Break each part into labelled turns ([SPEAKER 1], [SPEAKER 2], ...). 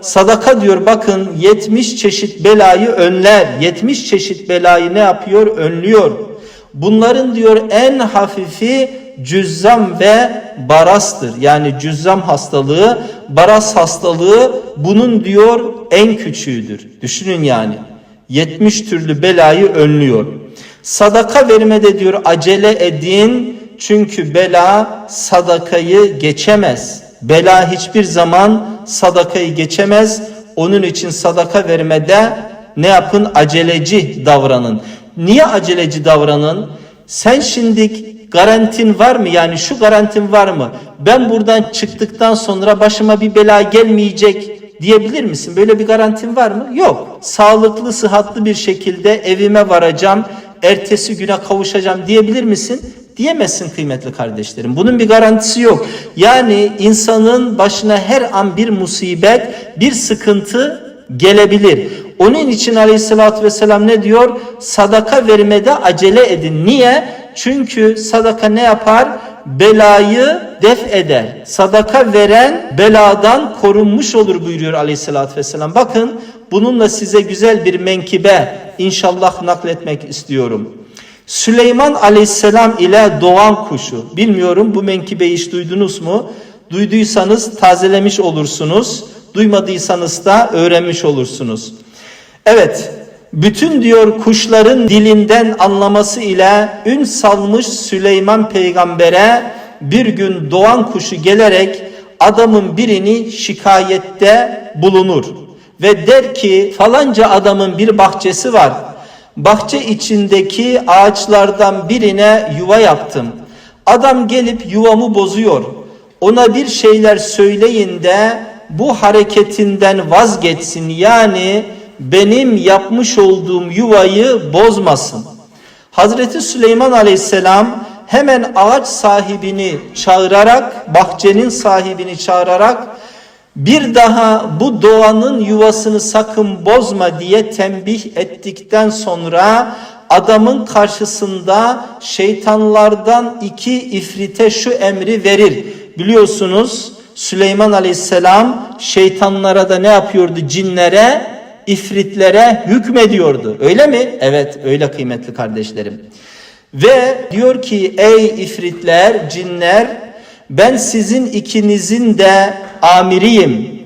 [SPEAKER 1] Sadaka diyor bakın 70 çeşit belayı önler. 70 çeşit belayı ne yapıyor? Önlüyor. Bunların diyor en hafifi cüzzam ve barastır. Yani cüzzam hastalığı, baras hastalığı bunun diyor en küçüğüdür. Düşünün yani. 70 türlü belayı önlüyor. Sadaka vermede diyor acele edin çünkü bela sadakayı geçemez. Bela hiçbir zaman sadakayı geçemez. Onun için sadaka vermede ne yapın? Aceleci davranın. Niye aceleci davranın? Sen şimdi garantin var mı? Yani şu garantin var mı? Ben buradan çıktıktan sonra başıma bir bela gelmeyecek diyebilir misin? Böyle bir garantin var mı? Yok. Sağlıklı, sıhhatlı bir şekilde evime varacağım, ertesi güne kavuşacağım diyebilir misin? Diyemezsin kıymetli kardeşlerim. Bunun bir garantisi yok. Yani insanın başına her an bir musibet, bir sıkıntı gelebilir. Onun için aleyhissalatü vesselam ne diyor? Sadaka vermede acele edin. Niye? Çünkü sadaka ne yapar? Belayı def eder. Sadaka veren beladan korunmuş olur buyuruyor aleyhissalatü vesselam. Bakın bununla size güzel bir menkibe inşallah nakletmek istiyorum. Süleyman aleyhisselam ile doğan kuşu. Bilmiyorum bu menkibeyi hiç duydunuz mu? Duyduysanız tazelemiş olursunuz. Duymadıysanız da öğrenmiş olursunuz. Evet, bütün diyor kuşların dilinden anlaması ile ün salmış Süleyman peygambere bir gün doğan kuşu gelerek adamın birini şikayette bulunur. Ve der ki falanca adamın bir bahçesi var. Bahçe içindeki ağaçlardan birine yuva yaptım. Adam gelip yuvamı bozuyor. Ona bir şeyler söyleyin de bu hareketinden vazgeçsin. Yani benim yapmış olduğum yuvayı bozmasın. Hazreti Süleyman Aleyhisselam hemen ağaç sahibini çağırarak, bahçenin sahibini çağırarak bir daha bu doğanın yuvasını sakın bozma diye tembih ettikten sonra adamın karşısında şeytanlardan iki ifrite şu emri verir. Biliyorsunuz Süleyman Aleyhisselam şeytanlara da ne yapıyordu? Cinlere, ifritlere hükmediyordu. Öyle mi? Evet öyle kıymetli kardeşlerim. Ve diyor ki ey ifritler, cinler ben sizin ikinizin de amiriyim.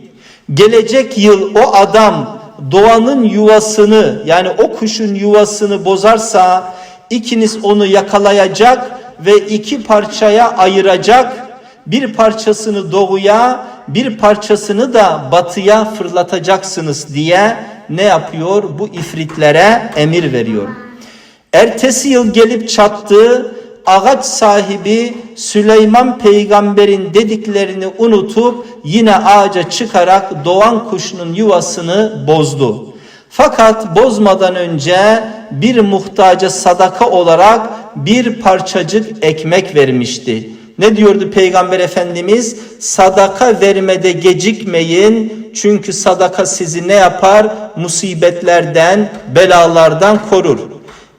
[SPEAKER 1] Gelecek yıl o adam doğanın yuvasını yani o kuşun yuvasını bozarsa ikiniz onu yakalayacak ve iki parçaya ayıracak. Bir parçasını doğuya, bir parçasını da batıya fırlatacaksınız diye ne yapıyor? Bu ifritlere emir veriyor. Ertesi yıl gelip çattığı ağaç sahibi Süleyman peygamberin dediklerini unutup yine ağaca çıkarak doğan kuşunun yuvasını bozdu. Fakat bozmadan önce bir muhtaca sadaka olarak bir parçacık ekmek vermişti. Ne diyordu Peygamber Efendimiz? Sadaka vermede gecikmeyin. Çünkü sadaka sizi ne yapar? Musibetlerden, belalardan korur.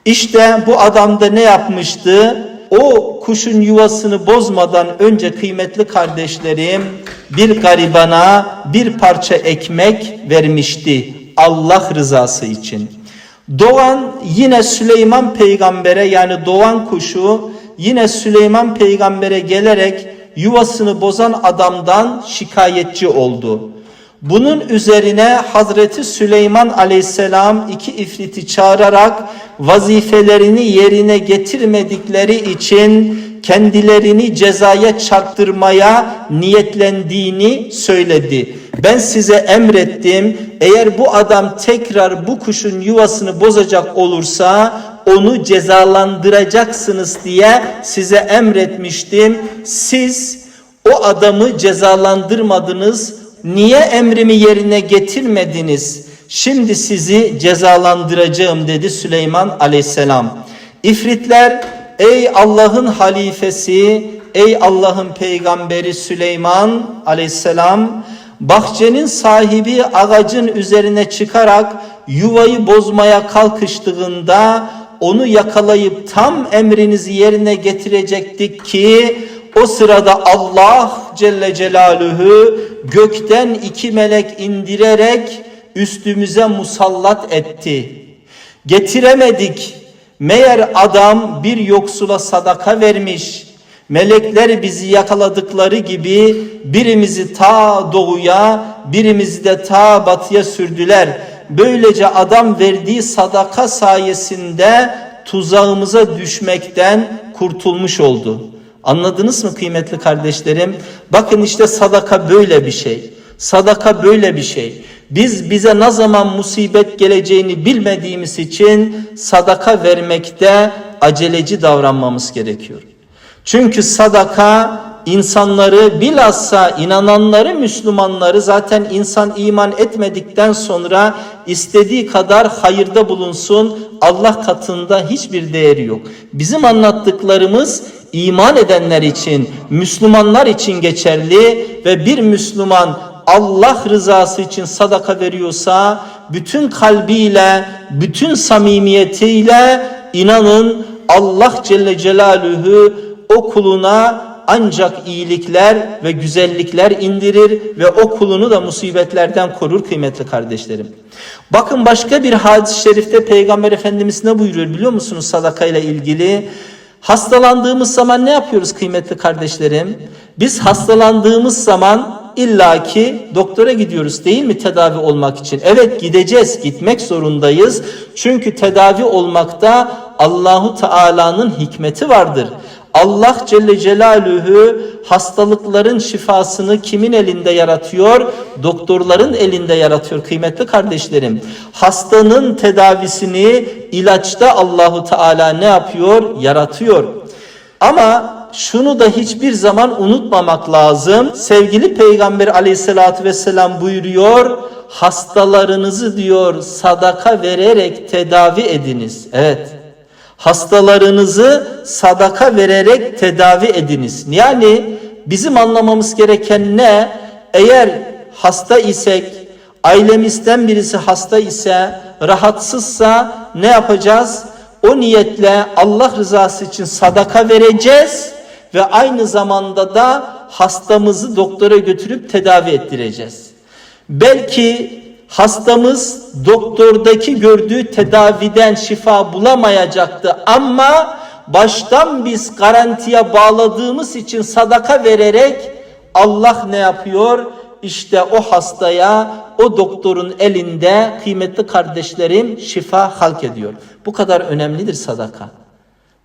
[SPEAKER 1] İşte bu adam da ne yapmıştı? O kuşun yuvasını bozmadan önce kıymetli kardeşlerim bir garibana bir parça ekmek vermişti Allah rızası için. Doğan yine Süleyman peygambere yani doğan kuşu yine Süleyman peygambere gelerek yuvasını bozan adamdan şikayetçi oldu. Bunun üzerine Hazreti Süleyman aleyhisselam iki ifriti çağırarak vazifelerini yerine getirmedikleri için kendilerini cezaya çarptırmaya niyetlendiğini söyledi. Ben size emrettim eğer bu adam tekrar bu kuşun yuvasını bozacak olursa onu cezalandıracaksınız diye size emretmiştim. Siz o adamı cezalandırmadınız. Niye emrimi yerine getirmediniz? Şimdi sizi cezalandıracağım dedi Süleyman aleyhisselam. İfritler ey Allah'ın halifesi, ey Allah'ın peygamberi Süleyman aleyhisselam bahçenin sahibi ağacın üzerine çıkarak yuvayı bozmaya kalkıştığında onu yakalayıp tam emrinizi yerine getirecektik ki O sırada Allah Celle Celaluhu gökten iki melek indirerek üstümüze musallat etti. Getiremedik. Meğer adam bir yoksula sadaka vermiş. Melekler bizi yakaladıkları gibi birimizi ta doğuya, birimizi de ta batıya sürdüler. Böylece adam verdiği sadaka sayesinde tuzağımıza düşmekten kurtulmuş oldu. Anladınız mı kıymetli kardeşlerim? Bakın işte sadaka böyle bir şey. Sadaka böyle bir şey. Biz bize ne zaman musibet geleceğini bilmediğimiz için sadaka vermekte aceleci davranmamız gerekiyor. Çünkü sadaka insanları bilhassa inananları Müslümanları zaten insan iman etmedikten sonra istediği kadar hayırda bulunsun Allah katında hiçbir değeri yok. Bizim anlattıklarımız iman edenler için Müslümanlar için geçerli ve bir Müslüman Allah rızası için sadaka veriyorsa bütün kalbiyle, bütün samimiyetiyle inanın Allah Celle Celaluhu o kuluna ancak iyilikler ve güzellikler indirir ve o kulunu da musibetlerden korur kıymetli kardeşlerim. Bakın başka bir hadis-i şerifte Peygamber Efendimiz ne buyuruyor biliyor musunuz sadaka ile ilgili? Hastalandığımız zaman ne yapıyoruz kıymetli kardeşlerim? Biz hastalandığımız zaman illaki doktora gidiyoruz değil mi tedavi olmak için? Evet gideceğiz, gitmek zorundayız. Çünkü tedavi olmakta Allahu Teala'nın hikmeti vardır. Allah Celle Celaluhu hastalıkların şifasını kimin elinde yaratıyor? Doktorların elinde yaratıyor kıymetli kardeşlerim. Hastanın tedavisini ilaçta Allahu Teala ne yapıyor? Yaratıyor. Ama şunu da hiçbir zaman unutmamak lazım. Sevgili Peygamber aleyhissalatü vesselam buyuruyor. Hastalarınızı diyor sadaka vererek tedavi ediniz. Evet hastalarınızı sadaka vererek tedavi ediniz. Yani bizim anlamamız gereken ne? Eğer hasta isek, ailemizden birisi hasta ise, rahatsızsa ne yapacağız? O niyetle Allah rızası için sadaka vereceğiz ve aynı zamanda da hastamızı doktora götürüp tedavi ettireceğiz. Belki hastamız doktordaki gördüğü tedaviden şifa bulamayacaktı ama baştan biz garantiye bağladığımız için sadaka vererek Allah ne yapıyor? İşte o hastaya o doktorun elinde kıymetli kardeşlerim şifa halk ediyor. Bu kadar önemlidir sadaka.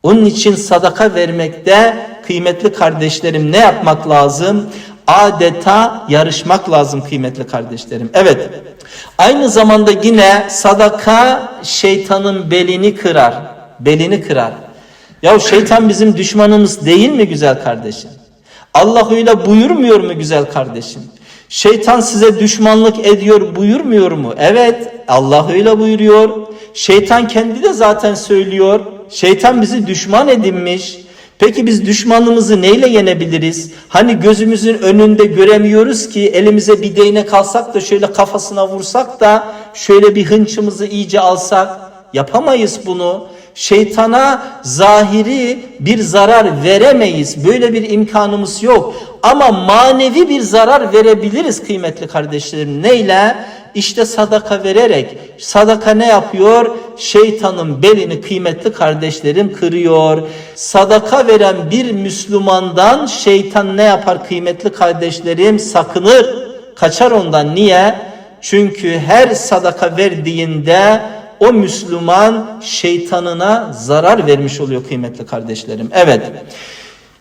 [SPEAKER 1] Onun için sadaka vermekte kıymetli kardeşlerim ne yapmak lazım? Adeta yarışmak lazım kıymetli kardeşlerim. Evet. Aynı zamanda yine sadaka şeytanın belini kırar. Belini kırar. Ya şeytan bizim düşmanımız değil mi güzel kardeşim? Allah öyle buyurmuyor mu güzel kardeşim? Şeytan size düşmanlık ediyor buyurmuyor mu? Evet Allah öyle buyuruyor. Şeytan kendi de zaten söylüyor. Şeytan bizi düşman edinmiş. Peki biz düşmanımızı neyle yenebiliriz? Hani gözümüzün önünde göremiyoruz ki elimize bir değnek alsak da şöyle kafasına vursak da şöyle bir hınçımızı iyice alsak yapamayız bunu. Şeytana zahiri bir zarar veremeyiz. Böyle bir imkanımız yok. Ama manevi bir zarar verebiliriz kıymetli kardeşlerim. Neyle? İşte sadaka vererek. Sadaka ne yapıyor? Şeytanın belini kıymetli kardeşlerim kırıyor. Sadaka veren bir Müslümandan şeytan ne yapar kıymetli kardeşlerim? Sakınır. Kaçar ondan. Niye? Çünkü her sadaka verdiğinde o Müslüman şeytanına zarar vermiş oluyor kıymetli kardeşlerim. Evet.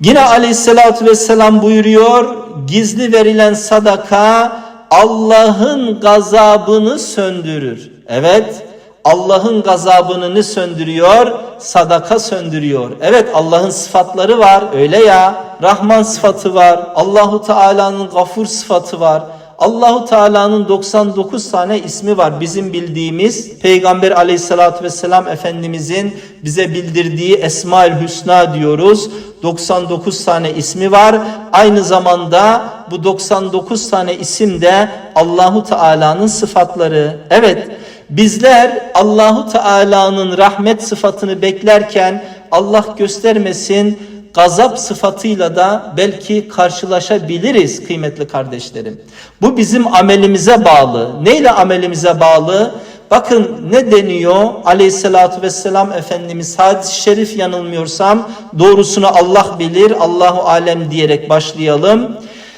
[SPEAKER 1] Yine aleyhissalatü vesselam buyuruyor gizli verilen sadaka Allah'ın gazabını söndürür. Evet Allah'ın gazabını ne söndürüyor? Sadaka söndürüyor. Evet Allah'ın sıfatları var öyle ya. Rahman sıfatı var. Allahu Teala'nın gafur sıfatı var. Allahu Teala'nın 99 tane ismi var. Bizim bildiğimiz Peygamber Aleyhisselatü vesselam Efendimizin bize bildirdiği Esmaül Hüsna diyoruz. 99 tane ismi var. Aynı zamanda bu 99 tane isim de Allahu Teala'nın sıfatları. Evet. Bizler Allahu Teala'nın rahmet sıfatını beklerken Allah göstermesin gazap sıfatıyla da belki karşılaşabiliriz kıymetli kardeşlerim. Bu bizim amelimize bağlı. Neyle amelimize bağlı? Bakın ne deniyor aleyhissalatü vesselam Efendimiz hadis-i şerif yanılmıyorsam doğrusunu Allah bilir Allahu alem diyerek başlayalım.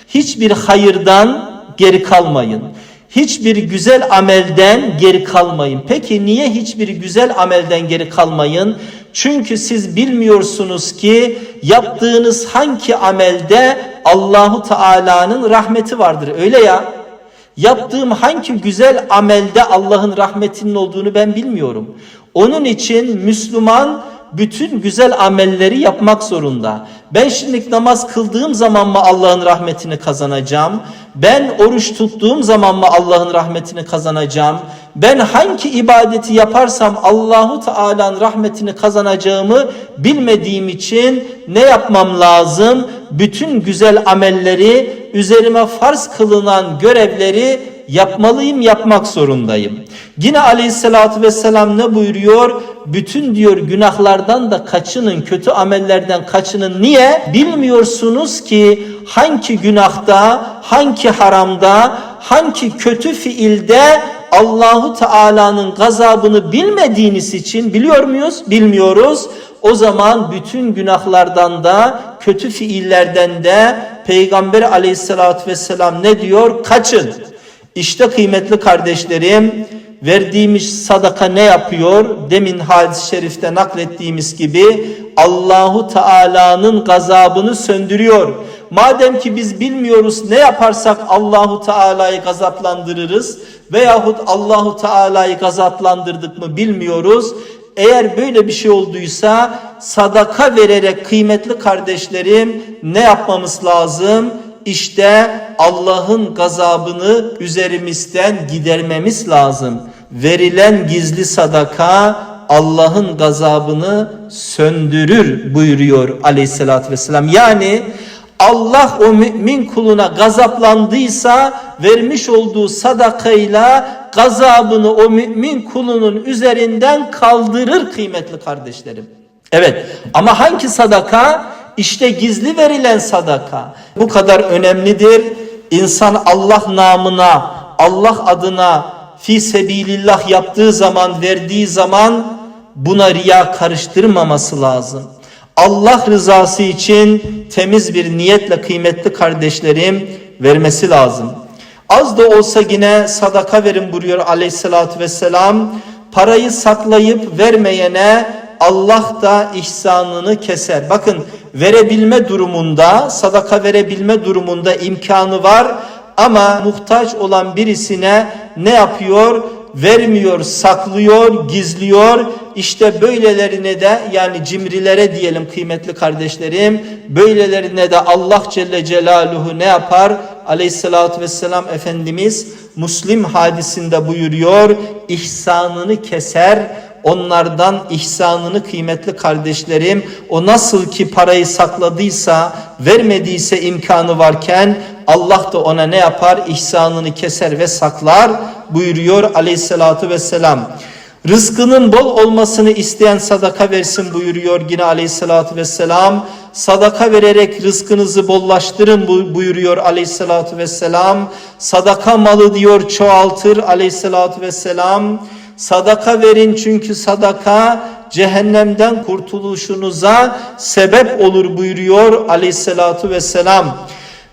[SPEAKER 1] Hiçbir hayırdan geri kalmayın. Hiçbir güzel amelden geri kalmayın. Peki niye hiçbir güzel amelden geri kalmayın? Çünkü siz bilmiyorsunuz ki yaptığınız hangi amelde Allahu Teala'nın rahmeti vardır. Öyle ya. Yaptığım hangi güzel amelde Allah'ın rahmetinin olduğunu ben bilmiyorum. Onun için Müslüman bütün güzel amelleri yapmak zorunda. Ben şimdi namaz kıldığım zaman mı Allah'ın rahmetini kazanacağım? Ben oruç tuttuğum zaman mı Allah'ın rahmetini kazanacağım? Ben hangi ibadeti yaparsam Allahu Teala'nın rahmetini kazanacağımı bilmediğim için ne yapmam lazım? Bütün güzel amelleri, üzerime farz kılınan görevleri yapmalıyım, yapmak zorundayım. Yine aleyhissalatü vesselam ne buyuruyor? Bütün diyor günahlardan da kaçının, kötü amellerden kaçının. Niye? Bilmiyorsunuz ki hangi günahta, hangi haramda, hangi kötü fiilde Allahu Teala'nın gazabını bilmediğiniz için biliyor muyuz? Bilmiyoruz. O zaman bütün günahlardan da kötü fiillerden de Peygamber aleyhissalatü vesselam ne diyor? Kaçın. İşte kıymetli kardeşlerim verdiğimiz sadaka ne yapıyor? Demin hadis-i şerifte naklettiğimiz gibi Allahu Teala'nın gazabını söndürüyor. Madem ki biz bilmiyoruz ne yaparsak Allahu Teala'yı gazaplandırırız veyahut Allahu Teala'yı gazaplandırdık mı bilmiyoruz. Eğer böyle bir şey olduysa sadaka vererek kıymetli kardeşlerim ne yapmamız lazım? İşte Allah'ın gazabını üzerimizden gidermemiz lazım. Verilen gizli sadaka Allah'ın gazabını söndürür buyuruyor aleyhissalatü vesselam. Yani Allah o mümin kuluna gazaplandıysa vermiş olduğu sadakayla gazabını o mümin kulunun üzerinden kaldırır kıymetli kardeşlerim. Evet ama hangi sadaka? İşte gizli verilen sadaka. Bu kadar önemlidir. İnsan Allah namına, Allah adına fi sebilillah yaptığı zaman, verdiği zaman buna riya karıştırmaması lazım. Allah rızası için temiz bir niyetle kıymetli kardeşlerim vermesi lazım. Az da olsa yine sadaka verin buyuruyor aleyhissalatü vesselam. Parayı saklayıp vermeyene Allah da ihsanını keser. Bakın verebilme durumunda, sadaka verebilme durumunda imkanı var ama muhtaç olan birisine ne yapıyor? Vermiyor, saklıyor, gizliyor. İşte böylelerine de yani cimrilere diyelim kıymetli kardeşlerim, böylelerine de Allah Celle Celaluhu ne yapar? Aleyhissalatü vesselam Efendimiz Müslim hadisinde buyuruyor, ihsanını keser, onlardan ihsanını kıymetli kardeşlerim o nasıl ki parayı sakladıysa vermediyse imkanı varken Allah da ona ne yapar ihsanını keser ve saklar buyuruyor aleyhissalatu vesselam. Rızkının bol olmasını isteyen sadaka versin buyuruyor yine aleyhissalatü vesselam. Sadaka vererek rızkınızı bollaştırın buyuruyor aleyhissalatü vesselam. Sadaka malı diyor çoğaltır aleyhissalatü vesselam. Sadaka verin çünkü sadaka cehennemden kurtuluşunuza sebep olur buyuruyor aleyhissalatu vesselam.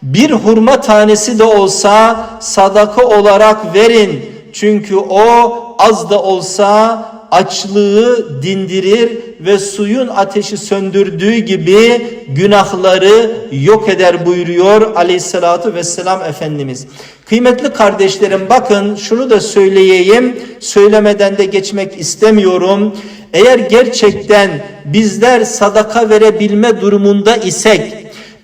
[SPEAKER 1] Bir hurma tanesi de olsa sadaka olarak verin. Çünkü o az da olsa açlığı dindirir ve suyun ateşi söndürdüğü gibi günahları yok eder buyuruyor aleyhissalatu vesselam Efendimiz. Kıymetli kardeşlerim bakın şunu da söyleyeyim söylemeden de geçmek istemiyorum. Eğer gerçekten bizler sadaka verebilme durumunda isek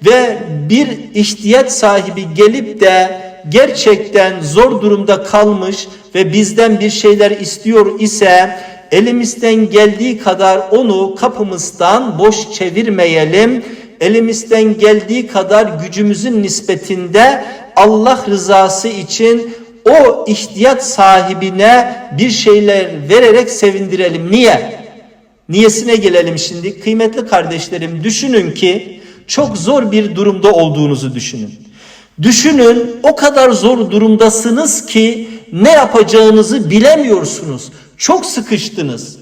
[SPEAKER 1] ve bir ihtiyaç sahibi gelip de gerçekten zor durumda kalmış ve bizden bir şeyler istiyor ise elimizden geldiği kadar onu kapımızdan boş çevirmeyelim. Elimizden geldiği kadar gücümüzün nispetinde Allah rızası için o ihtiyaç sahibine bir şeyler vererek sevindirelim. Niye? Niyesine gelelim şimdi. Kıymetli kardeşlerim düşünün ki çok zor bir durumda olduğunuzu düşünün. Düşünün o kadar zor durumdasınız ki ne yapacağınızı bilemiyorsunuz. Çok sıkıştınız.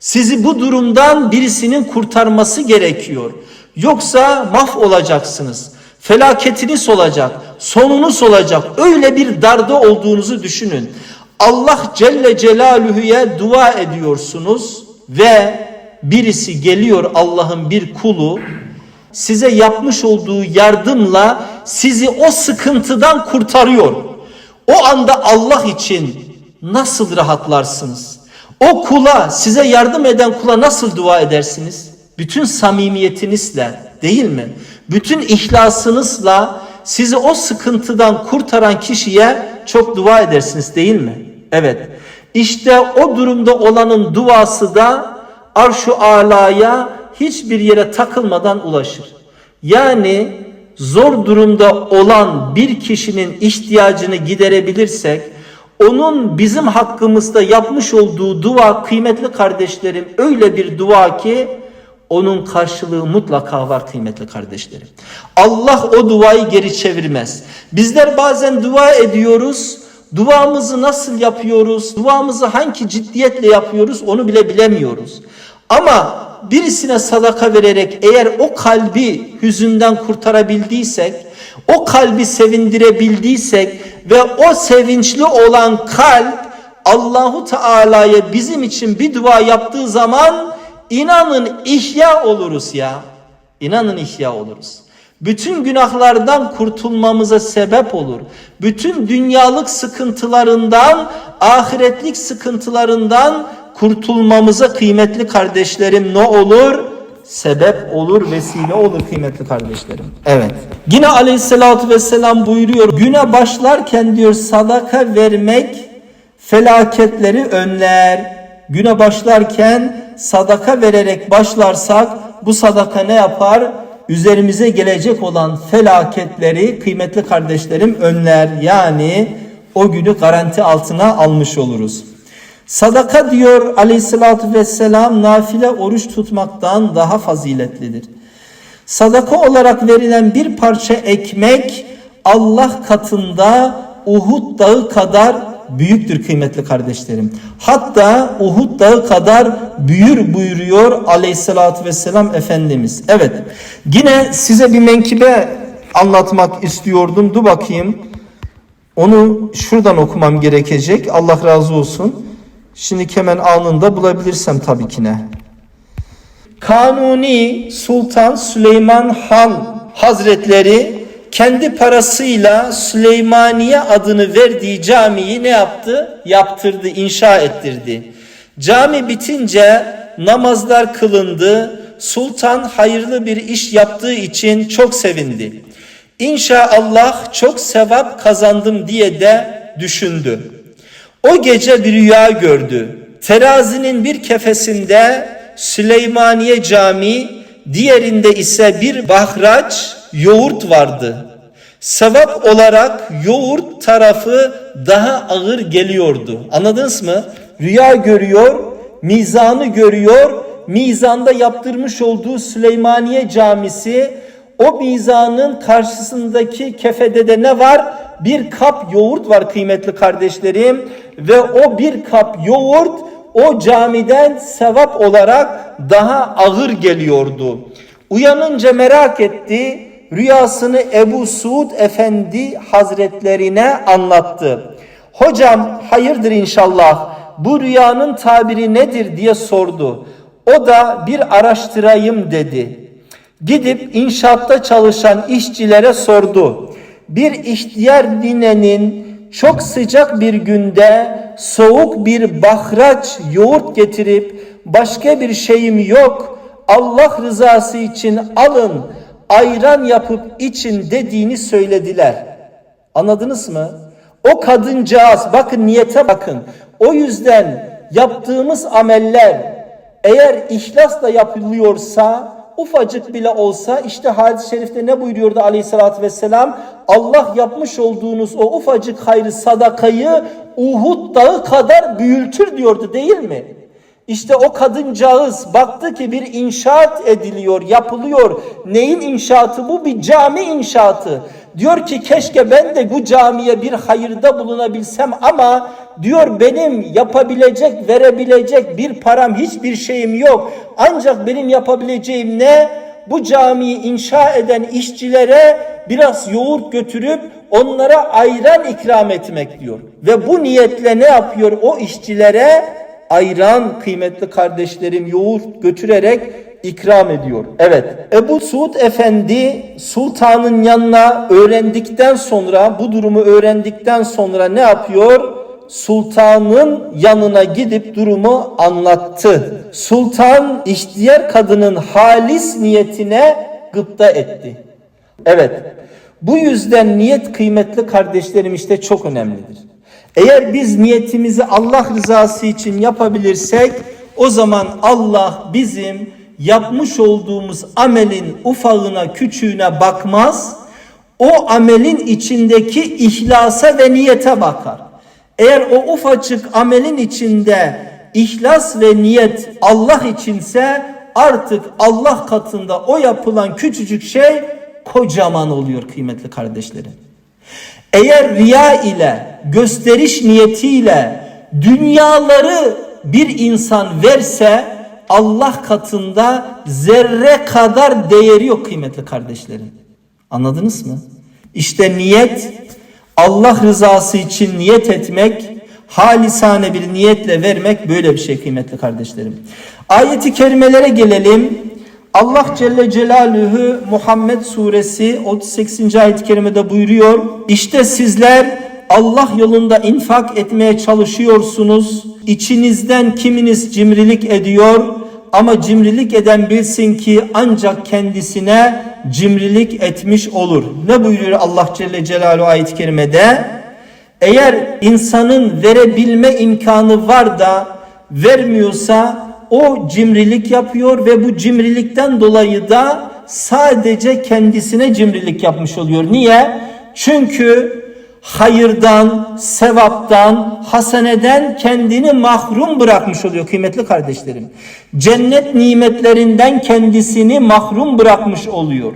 [SPEAKER 1] Sizi bu durumdan birisinin kurtarması gerekiyor. Yoksa maf olacaksınız. Felaketiniz olacak, sonunuz olacak. Öyle bir darda olduğunuzu düşünün. Allah Celle Celaluhu'ya dua ediyorsunuz ve birisi geliyor Allah'ın bir kulu size yapmış olduğu yardımla sizi o sıkıntıdan kurtarıyor. O anda Allah için nasıl rahatlarsınız? O kula, size yardım eden kula nasıl dua edersiniz? Bütün samimiyetinizle değil mi? Bütün ihlasınızla sizi o sıkıntıdan kurtaran kişiye çok dua edersiniz değil mi? Evet. İşte o durumda olanın duası da arş-ı alaya hiçbir yere takılmadan ulaşır. Yani zor durumda olan bir kişinin ihtiyacını giderebilirsek onun bizim hakkımızda yapmış olduğu dua kıymetli kardeşlerim öyle bir dua ki onun karşılığı mutlaka var kıymetli kardeşlerim. Allah o duayı geri çevirmez. Bizler bazen dua ediyoruz. Duamızı nasıl yapıyoruz? Duamızı hangi ciddiyetle yapıyoruz? Onu bile bilemiyoruz. Ama birisine sadaka vererek eğer o kalbi hüzünden kurtarabildiysek, o kalbi sevindirebildiysek ve o sevinçli olan kalp Allahu Teala'ya bizim için bir dua yaptığı zaman inanın ihya oluruz ya. İnanın ihya oluruz. Bütün günahlardan kurtulmamıza sebep olur. Bütün dünyalık sıkıntılarından, ahiretlik sıkıntılarından kurtulmamıza kıymetli kardeşlerim ne olur? Sebep olur, vesile olur kıymetli kardeşlerim. Evet. Yine aleyhissalatü vesselam buyuruyor. Güne başlarken diyor sadaka vermek felaketleri önler. Güne başlarken sadaka vererek başlarsak bu sadaka ne yapar? Üzerimize gelecek olan felaketleri kıymetli kardeşlerim önler. Yani o günü garanti altına almış oluruz. Sadaka diyor aleyhissalatü vesselam nafile oruç tutmaktan daha faziletlidir. Sadaka olarak verilen bir parça ekmek Allah katında Uhud dağı kadar büyüktür kıymetli kardeşlerim. Hatta Uhud dağı kadar büyür buyuruyor aleyhissalatü vesselam Efendimiz. Evet yine size bir menkibe anlatmak istiyordum. Dur bakayım. Onu şuradan okumam gerekecek. Allah razı olsun. Şimdi hemen anında bulabilirsem tabii ki ne. Kanuni Sultan Süleyman Han Hazretleri kendi parasıyla Süleymaniye adını verdiği camiyi ne yaptı? Yaptırdı, inşa ettirdi. Cami bitince namazlar kılındı. Sultan hayırlı bir iş yaptığı için çok sevindi. İnşallah çok sevap kazandım diye de düşündü. O gece bir rüya gördü. Terazinin bir kefesinde Süleymaniye Camii, diğerinde ise bir bahraç yoğurt vardı. Sevap olarak yoğurt tarafı daha ağır geliyordu. Anladınız mı? Rüya görüyor, mizanı görüyor. Mizanda yaptırmış olduğu Süleymaniye Camisi o mizanın karşısındaki kefede de ne var? Bir kap yoğurt var kıymetli kardeşlerim ve o bir kap yoğurt o camiden sevap olarak daha ağır geliyordu. Uyanınca merak etti. Rüyasını Ebu Suud Efendi Hazretlerine anlattı. Hocam hayırdır inşallah bu rüyanın tabiri nedir diye sordu. O da bir araştırayım dedi. Gidip inşaatta çalışan işçilere sordu. Bir ihtiyar ninenin çok sıcak bir günde soğuk bir bahraç yoğurt getirip başka bir şeyim yok Allah rızası için alın ayran yapıp için dediğini söylediler. Anladınız mı? O kadıncağız bakın niyete bakın. O yüzden yaptığımız ameller eğer ihlasla yapılıyorsa ufacık bile olsa işte hadis-i şerifte ne buyuruyordu aleyhissalatü vesselam? Allah yapmış olduğunuz o ufacık hayrı sadakayı Uhud dağı kadar büyültür diyordu değil mi? İşte o kadıncağız baktı ki bir inşaat ediliyor, yapılıyor. Neyin inşaatı bu? Bir cami inşaatı. Diyor ki keşke ben de bu camiye bir hayırda bulunabilsem ama diyor benim yapabilecek, verebilecek bir param, hiçbir şeyim yok. Ancak benim yapabileceğim ne? Bu camiyi inşa eden işçilere biraz yoğurt götürüp onlara ayran ikram etmek diyor. Ve bu niyetle ne yapıyor o işçilere? Ayran kıymetli kardeşlerim yoğurt götürerek ikram ediyor. Evet Ebu Suud Efendi sultanın yanına öğrendikten sonra bu durumu öğrendikten sonra ne yapıyor? Sultanın yanına gidip durumu anlattı. Sultan ihtiyar kadının halis niyetine gıpta etti. Evet bu yüzden niyet kıymetli kardeşlerim işte çok önemlidir. Eğer biz niyetimizi Allah rızası için yapabilirsek o zaman Allah bizim yapmış olduğumuz amelin ufağına küçüğüne bakmaz. O amelin içindeki ihlasa ve niyete bakar. Eğer o ufacık amelin içinde ihlas ve niyet Allah içinse artık Allah katında o yapılan küçücük şey kocaman oluyor kıymetli kardeşlerim. Eğer riya ile, gösteriş niyetiyle dünyaları bir insan verse Allah katında zerre kadar değeri yok kıymetli kardeşlerim. Anladınız mı? İşte niyet Allah rızası için niyet etmek, halisane bir niyetle vermek böyle bir şey kıymetli kardeşlerim. Ayeti kerimelere gelelim. Allah Celle Celaluhu Muhammed suresi 38. ayet-i kerimede buyuruyor. İşte sizler Allah yolunda infak etmeye çalışıyorsunuz. İçinizden kiminiz cimrilik ediyor ama cimrilik eden bilsin ki ancak kendisine cimrilik etmiş olur. Ne buyuruyor Allah Celle Celaluhu ayet-i kerimede? Eğer insanın verebilme imkanı var da vermiyorsa o cimrilik yapıyor ve bu cimrilikten dolayı da sadece kendisine cimrilik yapmış oluyor. Niye? Çünkü hayırdan, sevaptan, haseneden kendini mahrum bırakmış oluyor kıymetli kardeşlerim. Cennet nimetlerinden kendisini mahrum bırakmış oluyor.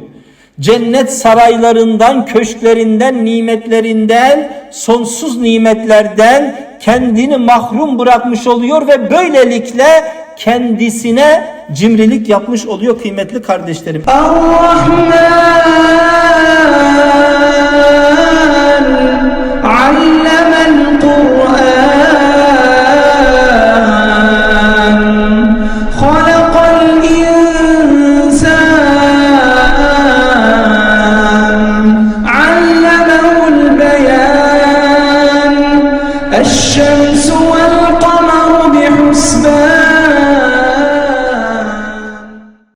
[SPEAKER 1] Cennet saraylarından, köşklerinden, nimetlerinden, sonsuz nimetlerden kendini mahrum bırakmış oluyor ve böylelikle kendisine cimrilik yapmış oluyor kıymetli kardeşlerim.
[SPEAKER 2] Allah'ım أن